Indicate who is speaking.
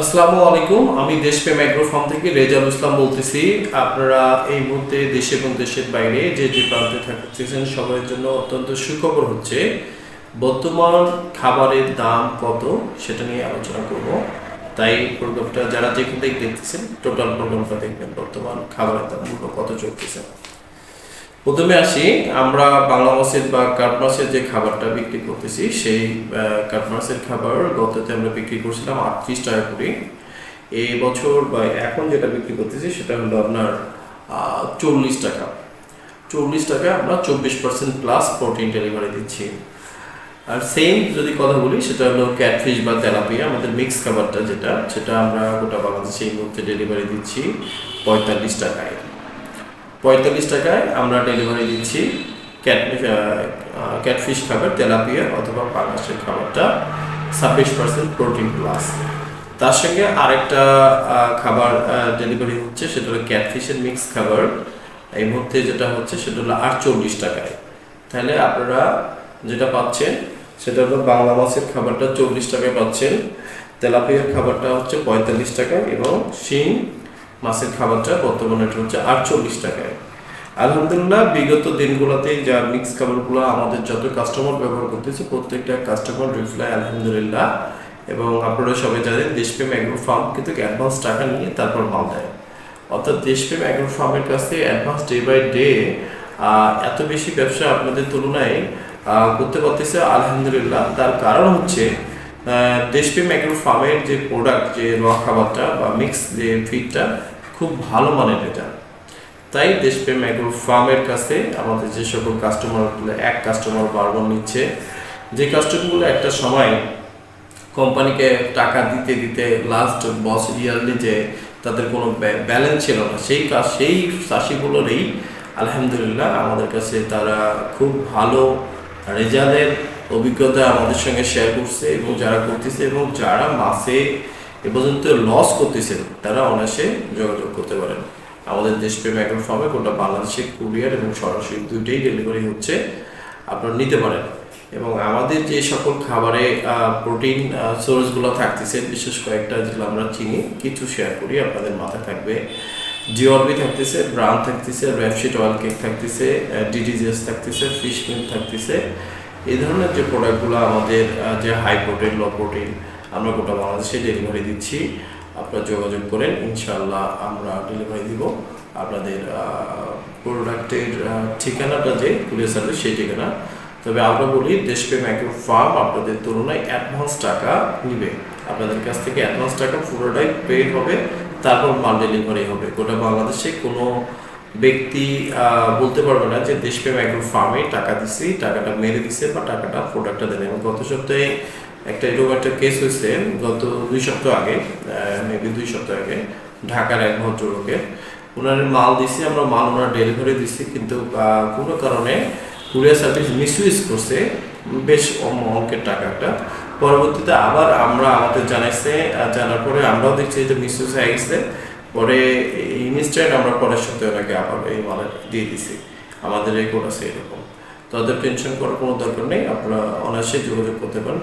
Speaker 1: আসসালামু আলাইকুম, আমি দেশপ্রেম অ্যাগ্রো ফার্ম থেকে রেজাল ইসলাম বলতেছি। আপনারা এই মুহূর্তে দেশে এবং দেশের বাইরে যে যে প্রান্তে থাকতেছেন সবার জন্য অত্যন্ত সুখবর হচ্ছে। বর্তমান খাবারের দাম কত, সেটা নিয়ে আলোচনা করব। তাই প্রোগ্রামটা যারা যেখান থেকে দেখতেছেন, টোটাল প্রোগ্রামটা দেখবেন। বর্তমান খাবারের দাম কত চলতেছে। প্রথমে আসি, আমরা বাংলা মাছের বা কাঠ মাছের যে খাবারটা বিক্রি করতেছি, সেই কাঠ মাছের খাবার গততে আমরা বিক্রি করছিলাম আটত্রিশ টাকা করে। এই বছর বা এখন যেটা বিক্রি করতেছি, সেটা হলো আপনার চল্লিশ টাকা। চল্লিশ টাকা আমরা চব্বিশ পার্সেন্ট প্লাস প্রোটিন ডেলিভারি দিচ্ছি। আর সেম যদি কথা বলি, সেটা হলো ক্যাটফিশ বা তেলাপিয়া, আমাদের মিক্স খাবারটা যেটা, সেটা আমরা গোটা বাংলাদেশে এই মুহূর্তে ডেলিভারি দিচ্ছি পঁয়তাল্লিশ টাকায়। পঁয়তাল্লিশ টাকায় আমরা ডেলিভারি দিচ্ছি ক্যাটফিশ ক্যাটফিশ খাবার, তেলাপিয়া অথবা পাঙ্গাসের খাবারটা, ছাব্বিশ পার্সেন্ট প্রোটিন প্লাস তার সঙ্গে আরেকটা খাবার ডেলিভারি হচ্ছে, সেটা হলো ক্যাটফিশের মিক্স খাবার। এই মুহূর্তে যেটা হচ্ছে, সেটা হলো আটচল্লিশ টাকায়। তাহলে আপনারা যেটা পাচ্ছেন, সেটা হলো বাংলা মাছের খাবারটা চল্লিশ টাকায় পাচ্ছেন, তেলাপিয়ার খাবারটা হচ্ছে পঁয়তাল্লিশ টাকায় এবং শিং মাছের খাবারটা বর্তমানে এটা হচ্ছে আটচল্লিশ টাকায়। আলহামদুলিল্লাহ, বিগত দিনগুলোতে যা মিক্স খাবারগুলো আমাদের যত কাস্টমার ব্যবহার করতেছে, প্রত্যেকটা কাস্টমার রিপ্লাই আলহামদুলিল্লাহ। এবং আপনারা সবাই জানেন, দেশপ্রেম অ্যাগ্রো ফার্ম কিন্তু অ্যাডভান্স টাকা নিয়ে তারপর মাল দেয়। অর্থাৎ দেশপ্রেম অ্যাগ্রো ফার্মের কাছে অ্যাডভান্স ডে বাই ডে এত বেশি ব্যবসা আপনাদের তুলনায় করতে পারতেছে আলহামদুলিল্লাহ। তার কারণ হচ্ছে দেশপ্রেম অ্যাগ্রো ফার্মের যে প্রোডাক্ট যে র খাবারটা বা মিক্স যে ফিডটা খুব ভালো মানের এটা তাই দেশপ্রেম অ্যাগ্রো ফার্মের কাছে আমাদের যে সকল কাস্টমার এক কাস্টমার বারবার নিচ্ছে, যে কাস্টমারগুলো একটা সময় কোম্পানিকে টাকা দিতে দিতে লাস্ট বস ইয়ারলি যে তাদের কোনো ব্যালেন্স ছিল না, সেই কাজ সেই চাষিগুলোরই আলহামদুলিল্লাহ আমাদের কাছে তারা খুব ভালো রেজাল্টের অভিজ্ঞতা আমাদের সঙ্গে শেয়ার করছে এবং যারা করতেছে এবং যারা মাসে এ পর্যন্ত লস করতেছেন তারা অনায়াসে যোগাযোগ করতে পারেন। আমাদের দেশপ্রেম অ্যাগ্রো ফার্মে গোটা বাংলাদেশে কুরিয়ার এবং সরাসরি দুইটাই ডেলিভারি হচ্ছে, আপনারা নিতে পারেন। এবং আমাদের যে সকল খাবারে প্রোটিন সোর্সগুলো থাকতেছে, বিশেষ কয়েকটা যেগুলো আমরা চিনি, কিছু শেয়ার করি, আপনাদের মাথায় থাকবে। জিওরবি থাকতেছে ব্রাউন থাকতেছে র্যাপশিট অয়েল কেক থাকতেছে ডিডিজিএস থাকতেছে ফিশ মিল থাকতেছে। এই ধরনের যে প্রোডাক্টগুলো আমাদের যে হাই প্রোটিন লো প্রোটিন আমরা গোটা বাংলাদেশে ডেলিভারি দিচ্ছি। আপনারা যোগাযোগ করেন ইনশাল্লাহ আমরা ডেলিভারি দিব। আপনাদের প্রোডাক্টের ঠিকানাটা যে কুরিয়ার সার্ভিস সেই ঠিকানা। তবে আমরা বলি, দেশপ্রেম অ্যাগ্রো ফার্ম আপনাদের তুলনায় অ্যাডভান্স টাকা নিবে। আপনাদের কাছ থেকে অ্যাডভান্স টাকা পুরোটাই পে হবে, তারপর মাল ডেলিভারি হবে। গোটা বাংলাদেশে কোনো ব্যক্তি বলতে পারবে না যে দেশপ্রেম অ্যাগ্রো ফার্মে টাকা দিছি, টাকাটা মেরে দিছে বা টাকাটা প্রোডাক্টটা দেন এবং গত সপ্তাহে একটা এরকম একটা কেস হয়েছে, গত দুই সপ্তাহ আগে মেবি দুই সপ্তাহ আগে, ঢাকার এক ভদ্রলোকের ওনার মাল দিছি, আমরা মাল ওনার ডেলিভারি দিছি, কিন্তু কোনো কারণে কুরিয়ার সার্ভিস মিসইউজ করছে, বেশ অঙ্কের টাকাটা। পরবর্তীতে আবার আমরা আমাদের জানাইছে জানার পরে আমরাও দেখছি যে মিসইউজ হয়ে গেছে। পরে ইনস্ট্যান্ট আমরা পরের সপ্তাহে ওনাকে আবার এই মাল দিয়ে দিছি। আমাদের রেকর্ড আছে এরকম। তাদের টেনশন করার কোনো দরকার নেই, আপনারা অনায়াসে যোগাযোগ করতে পারেন।